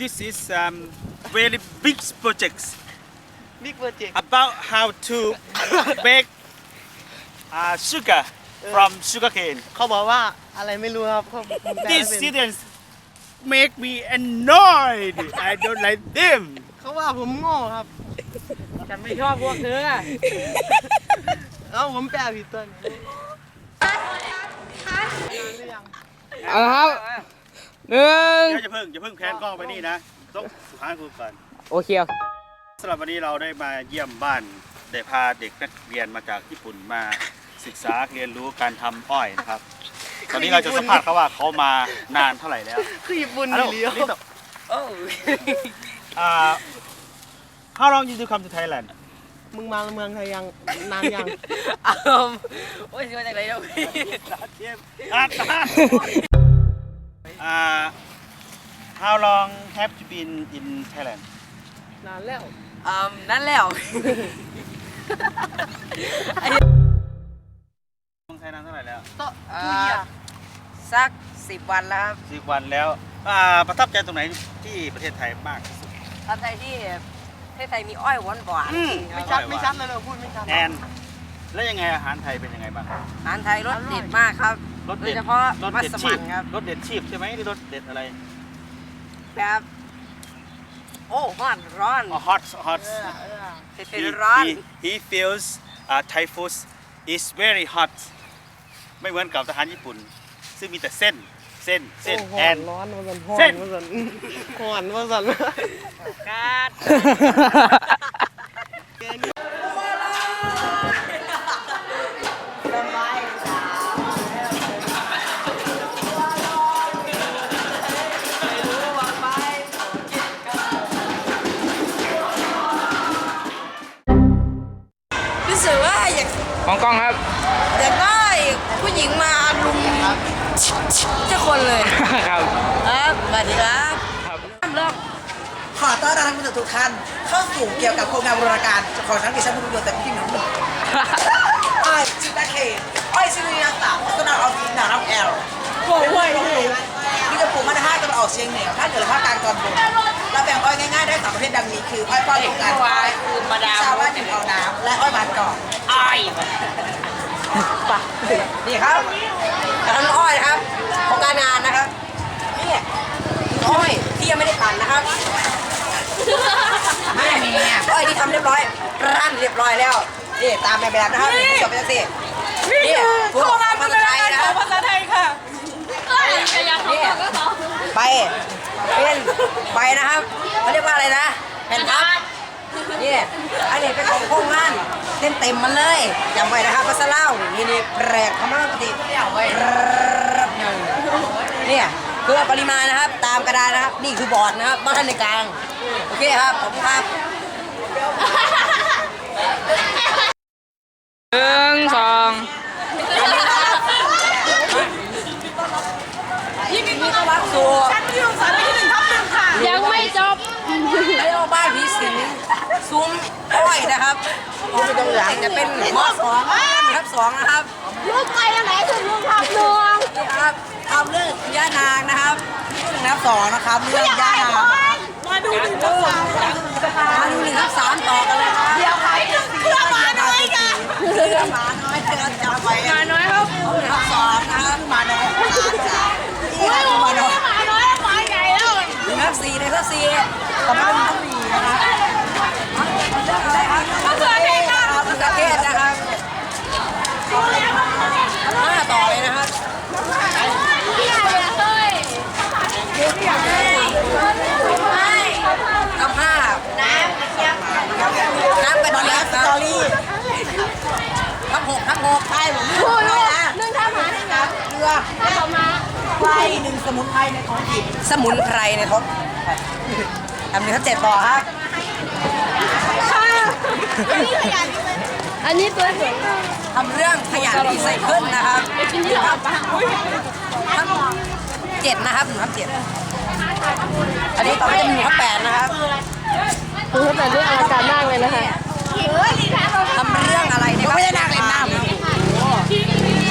this is um, very big projects บิ๊กโปรเจกต์ about how to make uh, sugar from sugarcane. เขาบอกว่าอะไรไม่รู้ครับเขาแปลไม่ These เป็น students make me annoyed. I don't like them. เขาว่าผมโง่ครับ ฉันไม่ชอบพวกเธอ แล้วผมแปลผิดตัวนี้ เอาละครับ หนึ่งเดี๋ยวจะเพิ่งจะเพิ่งแพนกล้องไปนี่นะต้องสุภาพคุก่อนโอเคโอเคสำหรับวันนี้เราได้มาเยี่ยมบ้านได้พาเด็กนักเรียนมาจากญี่ปุ่นมาศึกษาเรียนรู้การทำอ้อยนะครับ ตอนนี้เราจะสัมภาษณ์เขาว่าเขามานานเท่าไหร่แล้ว คือญี่ปุ่นฮัลโหลเลี้ยวลิโตอ่า How long did you come to Thailand มึงมาเมืองไทยยังนานยังเอาโอ้ยมาจา กไหนเนาะอ่าอ่า How long have you been in Thailand นานแล้ว อืมนั่นแล้วเมืองไทยนานเท่าไหร่แล้วโต๊ะอ่า ทุยอะสักสิบวันแล้วครับสิบวันแล้วอ่าประทับใจตรงไหนที่ประเทศไทยมากที่สุด ตอนไทยที่ประเทศไทยมีอ้อยหวานหวานอืม ไม่ชัด ไม่ชัดเลยเราพูดไม่ชัดแอนแล้วยังไงอาหารไทยเป็นยังไงบ้าง อาหารไทยรสเด็ดมากครับ รสโดเด็ยดเฉพาะรสมัเด็ดสชีมั่พนครับรสเด็ดชีพใช่ไหมหรือรสเด็ดอะไรแบบโอ้ร้อนร้อนอ๋อ hot hot เออเออเผ็ดๆร้อน he, he feels uh, Thai food is very hot ไม่เหมือนกับทหารญี่ปุ่น ซึ่งมีแต่เส้นเส้นเส้น โอ้โหแอนร้อนมาสันร้อเส้นนมาสันร้อนมาสันกาด คนเลยครับครับสวัสดีครับครับเริ่มขอต้อนรับท่านผู้ชมทุกท่านเข้าสู่เกี่ยวกับโครงการบูรณาการของทั้งดิฉันผู้ดำเนินแต่พี่หนุ่มอ้อยจิตาเคอ้อยซิลินาสามพัฒนาออฟฟิศนารับแอลโอ้ยนี่จะปลูกมาในภาคตะวันออกเฉียงเหนือภาคเหนือและภาคกลางตอนบนเราแบ่งอ้อยง่ายๆได้สามประเภทดังนี้คืออ้อยป้อนลูกกันวายคือมาดามชาวบ้านจึงเอาน้ำและอ้อยบานก่อนอ้อย นี่ครับกระทำอ้อยนะครับโครงการงานนะครับนี่อ้อยที่ยังไม่ได้ปั่นนะครับไม่มีอะอ้อยที่ทำเรียบร้อยรั่นเรียบร้อยแล้วนี่ตามในแบบนะครับนี่จบไปแล้วสินี่พวกภาษาไทยนะครับภาษาไทยค่ะนี่ใบเป็นใบนะครับเขาเรียกว่าอะไรนะแผ่นพับนี่อันนี้เป็นของโครงงาน เต็มเต็มๆมันเลยจำไว้นะครับภาษาเล่าวนี่นี่แปลกคำว่าปกติเนี่ยเพื่อปริมาณนะครับตามกระดานนะครับ นี่คือบอร์ดนะครับบ้านในกลาง โอเคครับขอบคุณครับหนึ่งสองยินดีต้อนรับสู่ชั้นที่สามที่หนึ่งทับหนึ่งค่ะ ยังไม่จบเรียกว่าบ้านผีสิงซุ้มอ้อยนะครับ ซุ้มตรงหลังจะเป็นมอสองครับสองนะครับลูกไปยังไหนถึงลูกทับดวงนี่ครับทำเรื่องย่านางนะครับนี่หนึ่งนับสองนะครับเรื่องย่านางมาดูหนึ่งทับสามมาดูหนึ่งนับสามต่อกันเลยครับเดี๋ยวใครเครื่องมาหน่อยค่ะเรื่องหมาน้อยเรื่องจำไว้ มาน้อยครับ เอาหนึ่งนับสองนะครับมาน้อยนี่ครับมาน้อย มาน้อยมาใหญ่แล้ว หนึ่งนับสี่หนึ่งนับสี่ต่อมาหนึ่งนับสี่นะครับได้ครับ มะเขือเทศค่ะ มะเขือเทศนะครับห้าต่อเลยนะครับ ทำห้าน้ำกระเทียมน้ำกระเทียมสตอรี่ทั้ งหกทั้งหกใช่ผมพูดเลยนะนึ่งทำหาได้นะเรือต่อมาไฟหนึ่งสมุนไพรในท้องถิ่นสมุนไพรในท้องทำหนึ่งทับเจ็ดต่อครับค่ะอันนี้ขยะนี่เลยอันนี้ตัวสวยทำเรื่องขยะรีไซเคิลนะครับไปกินที่หลังปะทั้งเจ็ดนะครับหนึ่งทับเจ็ดอันนี้ต่อไปจะมีหนึ่งทับแปดนะครับคุณแต่เรื่องอลังการมากเลยนะคะเฮ้ยดีค่ะทำเรื่องอะไรในไม่ได้นางเล่นน้ำส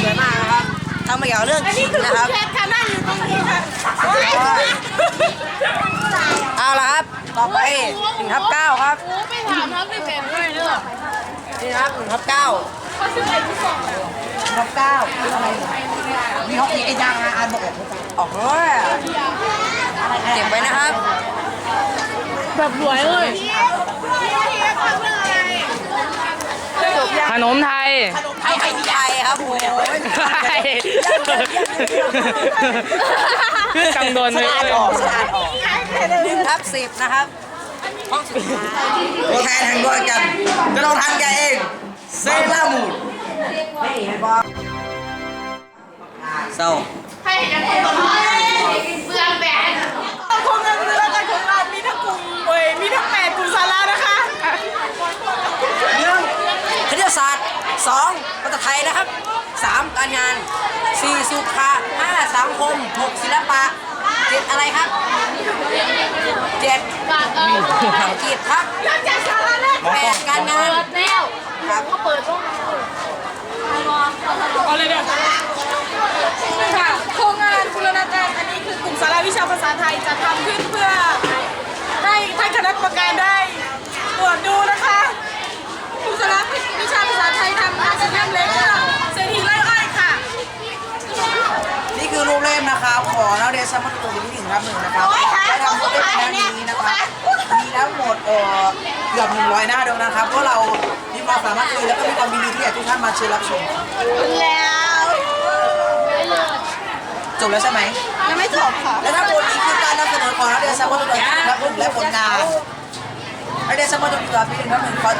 วยมากนะครับทำมาเกี่ยวกับเรื่องขิงนะครับแคทค่ะนั่งอยู่ตรงนี้ค่ะอ่าต่อไปหนึ่งทับเก้าครับไม่ถามน้องไม่เป็นด้วยเนอะนี่นะครับหนึ่งทับเก้าเขาชื่ออะไรที่สองทับเก้าคืออะไรมีห้องอีกไอ้ยังอะอ่านบอกออกเลยเก็บไว้นะครับ แบบรวยเลย ขนมไทยไทยไทยไทยครับโอ้ยไทยคือกังโดนสะเลยอาดออกสะอาดออกหนึ่งทับสิบนะครับห้องสุดท้ายตัวแทนแห่งดวงกันจะเราทำแกเองเซรามูดนี่เห็นปะเศร้าใครเห็นยังคนต่อไปเบื่อแบนโครงการบริการของเรามีทั้งกลุ่มเว้ยมีทั้งแปดกลุ่มสาระนะคะ หนึ่ง คณิตศาสตร์สองภาษาไทยนะครับสามการงานสี่สุขะห้าสังคมหกศิลปะเจ็ดอะไรครับเจ็ดปากเอออังกฤษครับอยากจะสาระแน่แปดการงานเปิดแล้วครับเขาเปิดบ้างเอาเลยเนี่ยค่ะโครงงานบูรณาการอันนี้คือกลุ่มสาระวิชาภาษาไทยจะทำขึ้นเพื่อให้ท่านคณะกรรมการได้ตรวจดูนะคะกลุ่มสาระวิชาภาษาไท ยทำหน้าจะเล่มเล็กเพื่อเศรษฐีไร้อ้อยค่ะ นี่คือรูปเล่มนะครับขอนักเรียนสมัครตัวที่หนึ่งรับหนึ่งนะครับได้ทำรูปเล่มหน้านี้นะครับมีทั้งหมดเอ่อเกือบ100 หน้าเดียวนะครับเพราะเรามีความสามารถคุยแล้วก็มีความยินดีที่อยากให้ทุกท่านมาเชิญรับชมแล้วจบแล้วใช่ไหมยังไม่จบค่ะ และทั้งหมดนี้คือการนำเสนอของนักเรียนสมัครตัวที่หนึ่งรับหนึ่งและผลงาน นักเรียนสมัครตัวที่หนึ่งรับหนึ่งขอ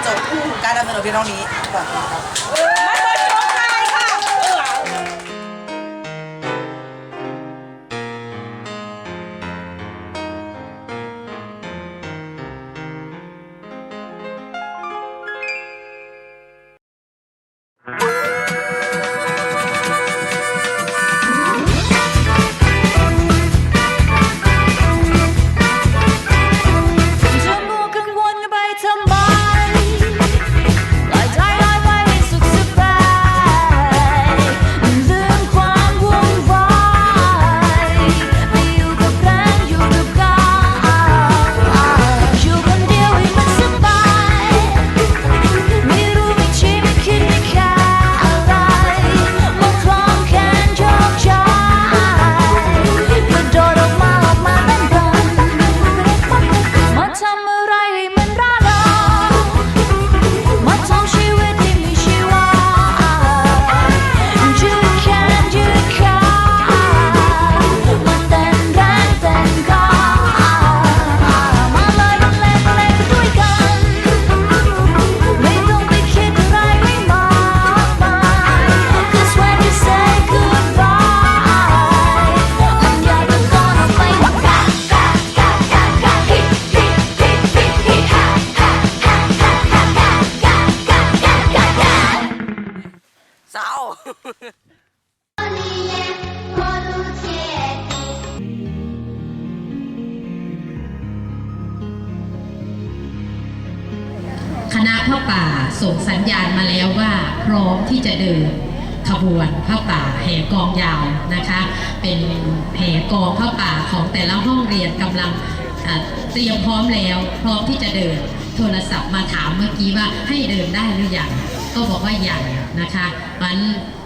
ร้อมที่จะเดิน โทรศัพท์มาถามเมื่อกี้ว่าให้เดินได้หรือยังก็บอกว่ายังนะคะวัน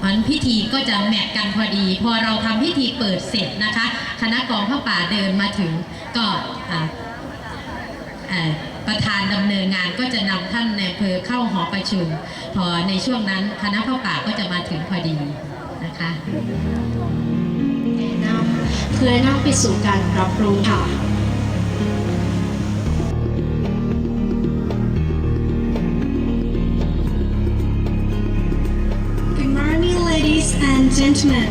วันพิธีก็จะแมทกันพอดี พอเราทำพิธีเปิดเสร็จนะคะ คณะกองพระป่าเดินมาถึงก็ประธานดำเนินงานก็จะนำท่านในอำเภอเข้าหอประชุม พอในช่วงนั้นคณะเข้าป่าก็จะมาถึงพอดีนะคะนำเพื่อนำไปสู่การรับรู้ค่ะ gentlemen.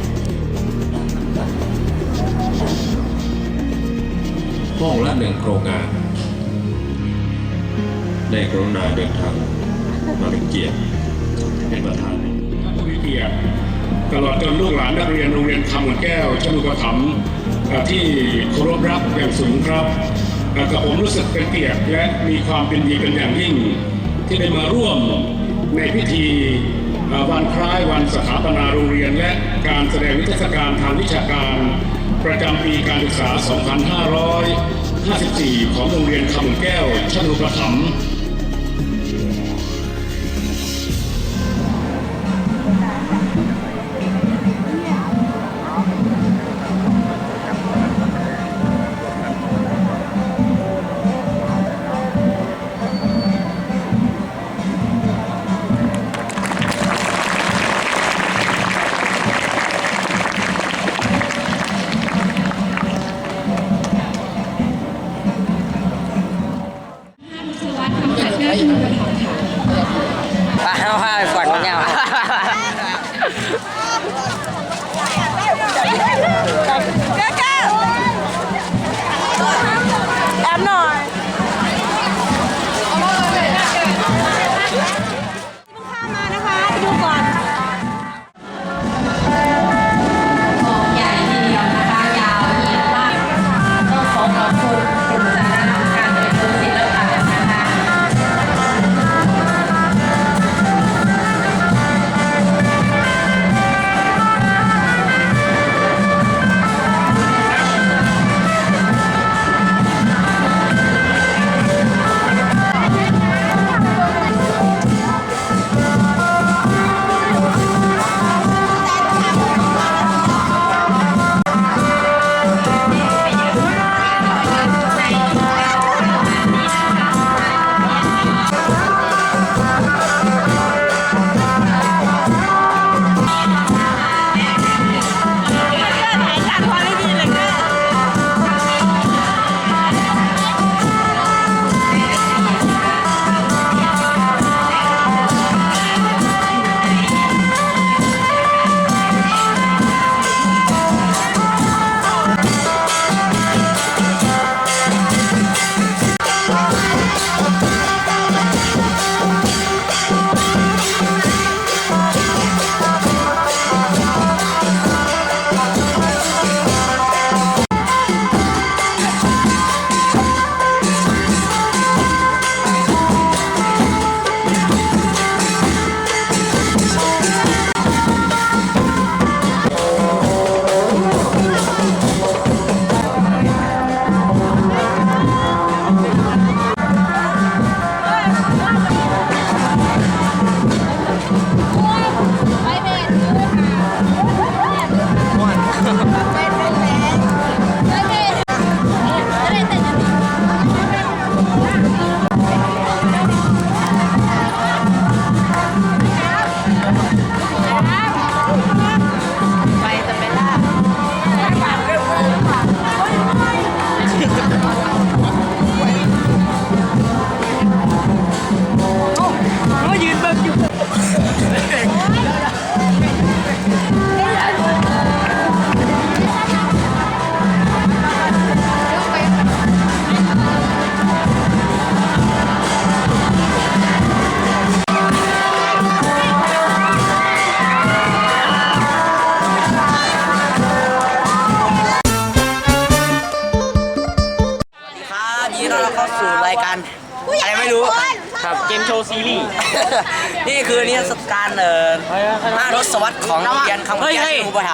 ห้องละหนึ่งโครงงาน ได้กรุณาเดินทางมาเป็นเกียรติเป็นประธานท่านผู้มีเกียรติตลอดจนลูกหลานนักเรียนโรงเรียนคำเหมือนแก้วชนุปถัมภ์เอ่อที่เคารพรักอย่างสูงครับเอ่อกับผมรู้สึกเป็นเกียรติและมีความเป็นดีเป็นอย่างยิ่ง ที่ได้มาร่วมในพิธีเอ่อ วันคล้ายวันสถาปนาโรงเรียนและการแสดงนิทรรศการทางวิชาการ ประจำปีการศึกษา 2554 ของโรงเรียนคำแก้วชนุปถัมภ์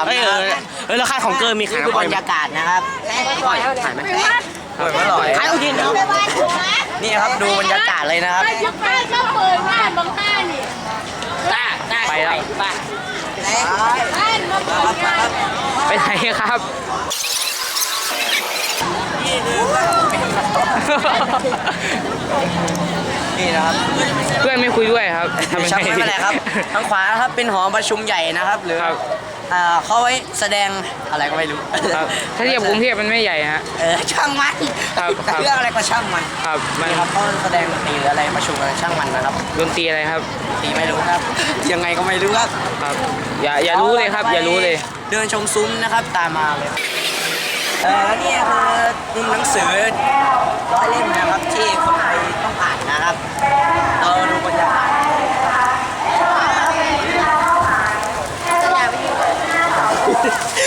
เฮ้ยนะเอคอรับเฮ้ยแล้วค่ายของเกิร์มีนี่ขายคือบอรยรไหมยากาศนะครับถ่ายไหมอร่อยอร่อยขายกินนี่ครับดูบรรยากาศเลยนะครับไปแล้วไปไปไหนครับนี่นะครับเพื่อนไม่คุยด้วยครับทำยังช่างไงไม่เป็นไรครับทางขวานะครับเป็นหอประชุมใหญ่นะครับหรือครับ อ่าเขาไว้แสดงอะไรก็ไม่รู้ครับถ้าเทียบกรุงเทพมันไม่ใหญ่ฮะ เออช่างมันครับครับ เรื่องอะไรก็ช่างมันครับมันนี่ครับเขาแสดงดนตรีหรืออะไรประชุมอะไรช่างมันนะครับดนตรีอะไรครับตีไม่รู้ครับ ยังไงก็ไม่รู้ครับครับ อย่าอย่ารู้เลยครับ อย่ารู้เลย เดินชมซุ้มนะครับตามมาเลยเออนี่คือหนังสือร้อยเล่มนะครับที่คนไทยต้องอ่านนะครับ เราดูบรรยากาศ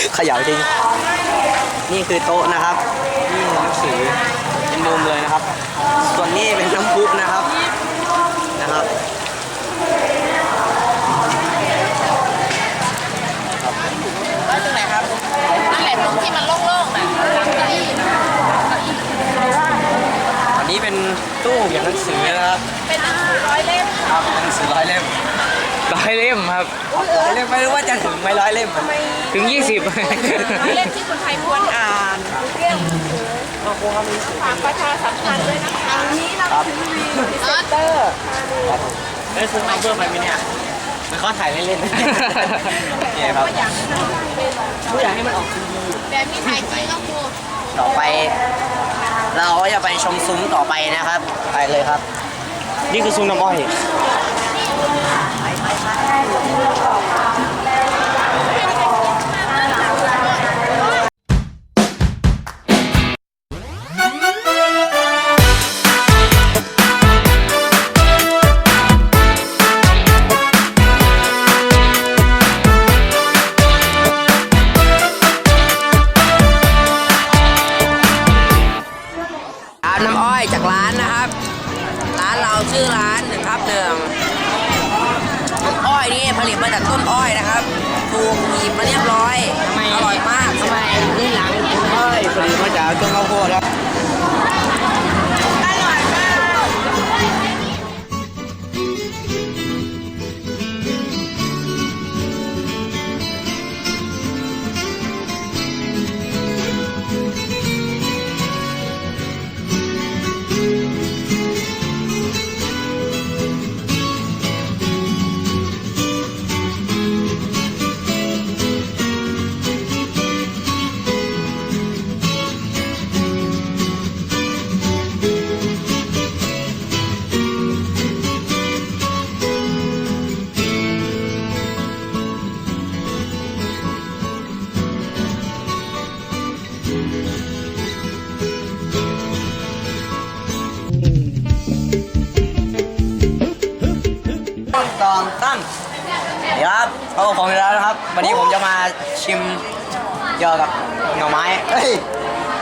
เขย่าจริง นี่คือโต๊ะนะครับ นี่หนังสือเป็นมุมเลยนะครับ ส่วนนี้เป็นน้ำพุนะครับนะครับนั่นแหละตรงที่มันโล่งๆน่ะหลังเก้าอี้น่ะเป็นตู้เขียนหนังสือนะครับ เป็นหนังสือร้อยเล่ม ครับหนังสือร้อยเล่ม ร้อยเล่มครับร้อยเล่มไม่รู้ว่าจะถึงไหม่ร้อยเล่มถึง 20ร้อยเล่มที่คนไทยควรอ่านฝากประชาสัมพันธ์ด้วยนะคะนี้เราถึงวีพิเซนเตอร์เอ้ยซื้อมาเพิ่มไปไหมเนี่ยมันเขาถ่ายเล่นๆเนี่ยครับผู้อยากให้มันออกทีวีแบบมีถ่ายจริงก็ครูต่อไป เราก็จะไปชมซุ้มต่อไปนะครับ ไปเลยครับ นี่คือซุ้มน้ำอ้อย ได้ส่งเรื่องต่อ ลิตมาจากต้นอ้อยนะครับถูกหยิบมาเรียบร้อย อร่อยมาก ทำไมนี่หลังอ้อยผลิตมาจากต้นข้าวโพดครับ ดี๋ยวครับเขาของอีกแล้วนะครับ วันนี้ผมจะมาชิมเกี่ยวกับหน่อไม้เอ้ย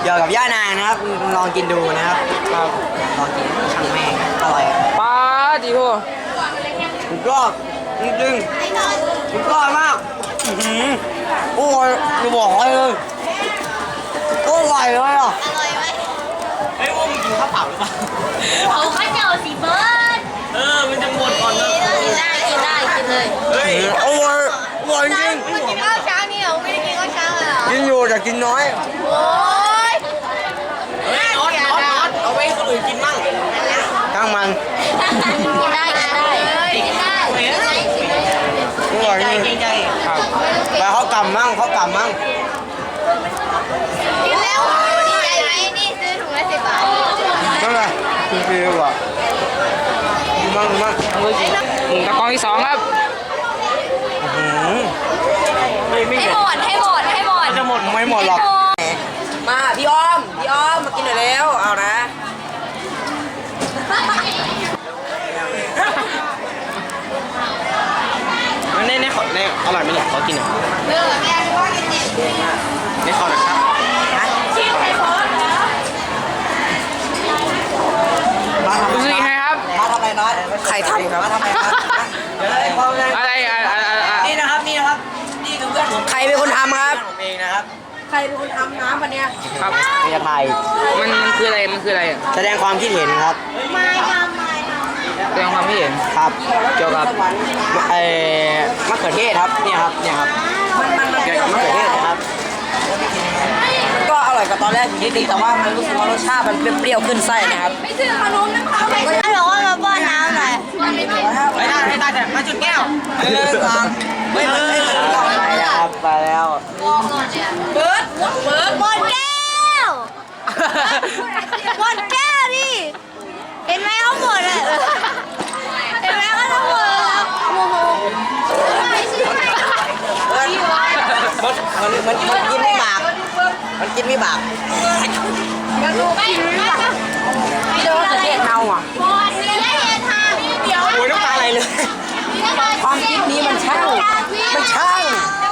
เกี่ยวกับย่านางนะครับ ลองกินดูนะครับครับลองกินช่างแม่งอร่อยป้าจีโทสุดยอดจริงๆสุดยอดมากอื้อหือโอ้ยจะบอกให้เลยโอ้ยอร่อยเลยอะอร่อยไหมเฮ้ยว่ามึงกินข้าวเปล่าหรือเปล่าเอาข้าวเจ้าสีเบิร์ดเออ มันจะหมดก่อนนะกินได้กินได้กิน เลยเฮ้ยอร่อยอร่อยจริงเมื่อกินข้าวเช้านี่เหรอไม่ได้กินข้าวเช้าเลยเหรอ กินอยู่แต่กินน้อย โอ้ยเฮ้ยน็อตน็อตน็อตเอาไว้ให้คนอื่นกินมั่งช่างมันกินได้กินได้กินได้กินได้อร่อยจริงครับไปเขากำมั่งเขากำมั่งกินแล้วดีใจไหมนี่ซื้อถุงละสิบบาทนั่นแหละคือคือว่ะ กินมั่งกินมั่งเอาเลยหมูตะกองที่สองครับหือไม่ไม่ให้มมดดให้หมดให้หมดจะหมดไม่หมดหรอกมาพี่อ้อม พี่อ้อมมากินหน่อยแล้ว เอานะ ในในขอในอร่อยไหมเนี่ยขอกินหน่อยเออแม่ว่ากินดิในขอหน่อยครับ ชีสไข่ฟอสเหรอ มาทำ รู้สึกยังไงครับ มาทำอะไรน้อย ใครทำครับมาทำอะไรครับเดี๋ยวเลยพ่อเลยอะไรอะไรอะไรอะไรนี่นะครับนี่นะครับนี่คือเพื่อนผมใครเป็นคนทำครับผมเองนะครับใครเป็นคนทำน้ำวันนี้ครับไม่จะไทยมันมันคืออะไรมันคืออะไรอะแสดงความคิดเห็นครับ ไม่ทำไม่ทำแสดงความคิดเห็นครับเกี่ยวกับเอ่อมะเขือเทศครับ เนี่ยครับ เนี่ยครับเกี่ยวกับมะเขือเทศนะครับ ก็อร่อยกว่าตอนแรกอยู่นิดนึงแต่ว่ามันรู้สึกว่ารสชาติมันเปรี้ยวๆขึ้นไส้นะครับไม่ซื้อขนมน้ำเขาไป อันบอกว่ามาป้อนน้ำหน่อย ไม่ได้ไม่ได้แต่มาจุดแก้วเออสองไม่ไม่ไม่ไปแล้วครับไปแล้วเบิร์ดเบิร์ดหมดแก้วหมดแก้วดิเห็นไหมเขาหมดเลยเห็นไหมเขาทั้งหมดเลยแล้วโอ้โหมันมันมันกินไม่บาปมันกินไม่บาปไม่ไม่ไม่พี่โดนมะเขือเทศเน่าอะ เลย ความคิดนี้มันช่างมันช่าง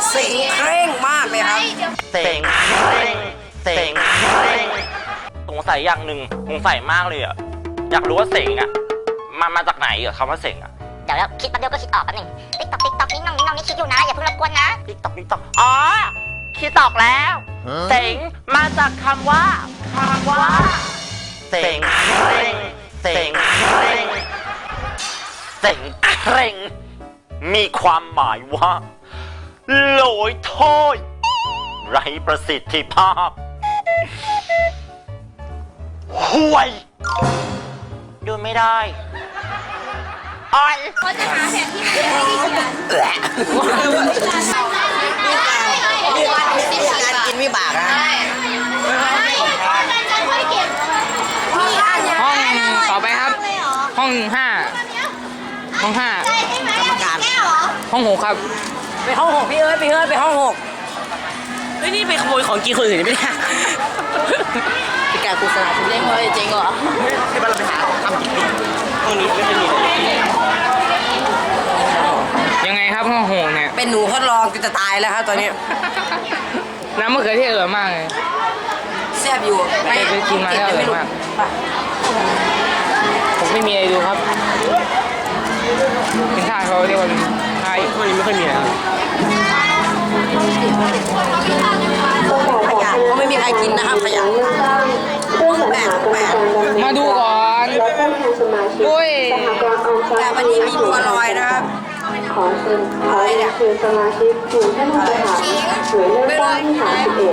เสียงเคร่งมากเลยครับเสงเซ็งเสงเซ็งสงสัยอย่างหนึ่งสงสัยมากเลยอะอยากรู้ว่าเสงอะมามาจากไหนอะคำว่าเสงอะเดี๋ยวแล้วคิดแป๊บเดียวก็คิดออกแป๊บหนึงติ๊กตอกติ๊กตอกนิ้งน้องนิ้งน้องนี่คิดอยู่นะอย่าเพิ่งรบกวนนะติ๊กตอกติ๊กตอกอ๋อคิดตอกแล้วเสงมาจากคำว่าคำว่าเสงเซ็งเสงเคร่ง เสงเคร่ง มีความหมายว่าโหลอยถ้อยไร้ประสิทธิภาพห่วย ดูไม่ได้อ้อยเขาจะหาแผนที่ไม่ให้ดิฉันนี่การนี่การกินวิบากนะห้องต่อไปครับ ห้องห้า ห้องห้ากรรมการห้องหกครับ ไปห้องหกพี่เอ้ยพี่เอ้ยไปห้องหกเฮ้ยนี่ไปขโมยของกินคนอื่นไม่ได้ไปแกกูสนาคุณเล่นเลยจริงเหรอที่บ้านเราไปหาทำกินห้องนี้ไม่มียังไงครับห้องหกเนี่ยเป็นหนูทดลองจะตายแล้วครับตอนนี้น้ำมะเขือเทศอร่อยมากเลยแซ่บอยู่ไปไปกินมาแล้วอร่อยมากผมไม่มีอะไรดูครับ เป็นท่าเขาเรียกว่าท่าพวกนี้ไม่ค่อยมีนะครับขยะก็ไม่มีใครกินนะครับขยะแบกแบกมาดูก่อน อุ้ยแต่วันนี้มีบัวลอยนะครับ ขอเชิญขอเรียนเชิญสมาชิกกลุ่มท่านผู้บริหารหน่วยเลือกตั้งที่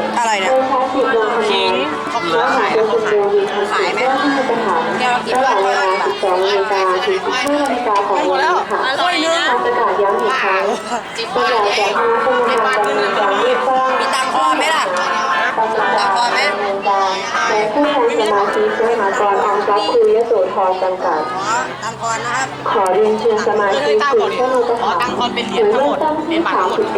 31อะไรเนี่ยได้ใช้สิทธิ์ลงคะแนนและหมายเลขประจำวันครั้งที่ท่านจะถามระหว่างเวลา12นาฬิกาถึง15นาฬิกาของวันนี้ค่ะขอประกาศย้ำอีกครั้งประกาศจากคณะกรรมการดำเนินการเลือกตั้งมีตังค์พอไหมล่ะ ตำแหน่งการดำเนินการในผู้แทนสมาชิกสหกรณ์ออมทรัพย์คุยโสธรจำกัด ตังคอนะครับขอเรียนเชิญสมาชิกกลุ่มท่านผู้บริหารหน่วยเอกตั้งที่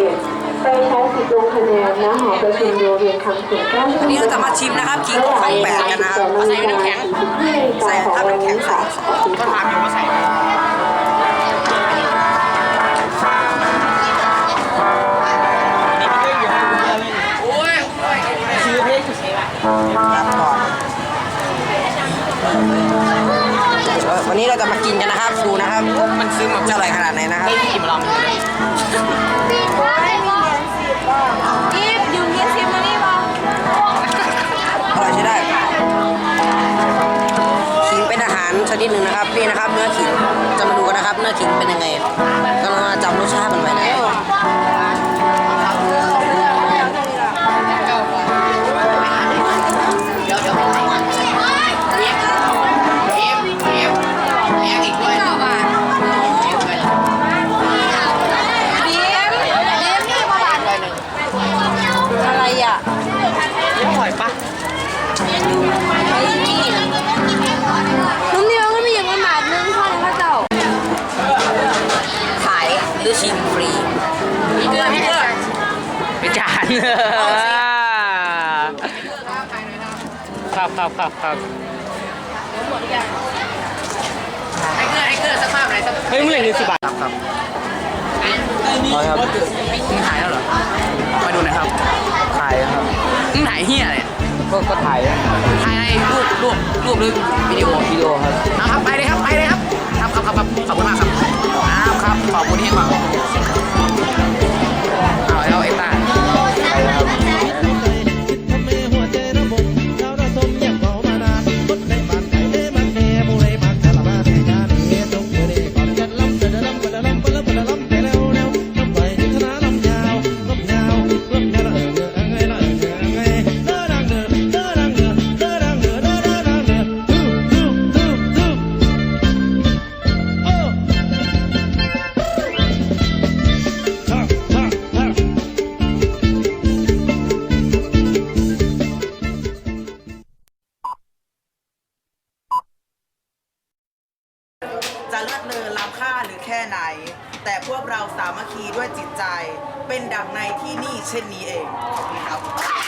31ไปใช้สิทธิ์ลงคะแนนณหอประชุมโรงเรียนคำสิงเก้าวันนี้เราจะมาชิมนะครับกินของแปลกกันนะครับใส่น้ำแข็งใส่ถ้าเป็นแข็งใส่ก็ทานอยู่ว่าใส่ วันนี้เราจะมากินกันนะครับดูนะครับ มันซื้อมาจะอร่อยขนาดไหนนะครับกินมาลองนี่อยู่เรียนซิมมานี่วะอร่อยใช้ได้ ขิงเป็นอาหารชนิดหนึ่งนะครับ นี่นะครับ เนื้อขิง จะมาดูกันนะครับ เนื้อขิงเป็นยังไงก็มาจำรสชาติมันไว้นะายเฮียอะไรก็ก็ถ่ายถ่ายอะไรรูปรูปรูปหรือวิดีโอวิดีโอครับครับไปเลยครับไปเลยครับ ครับครับครับขอบคุณมากครับอ้าวครับขอบคุณที่มาเอา จะเลิศเลอล้ำค่าหรือแค่ไหน แต่พวกเราสามัคคีด้วยจิตใจ เป็นดังในที่นี่เช่นนี้เองขอบคุณครับ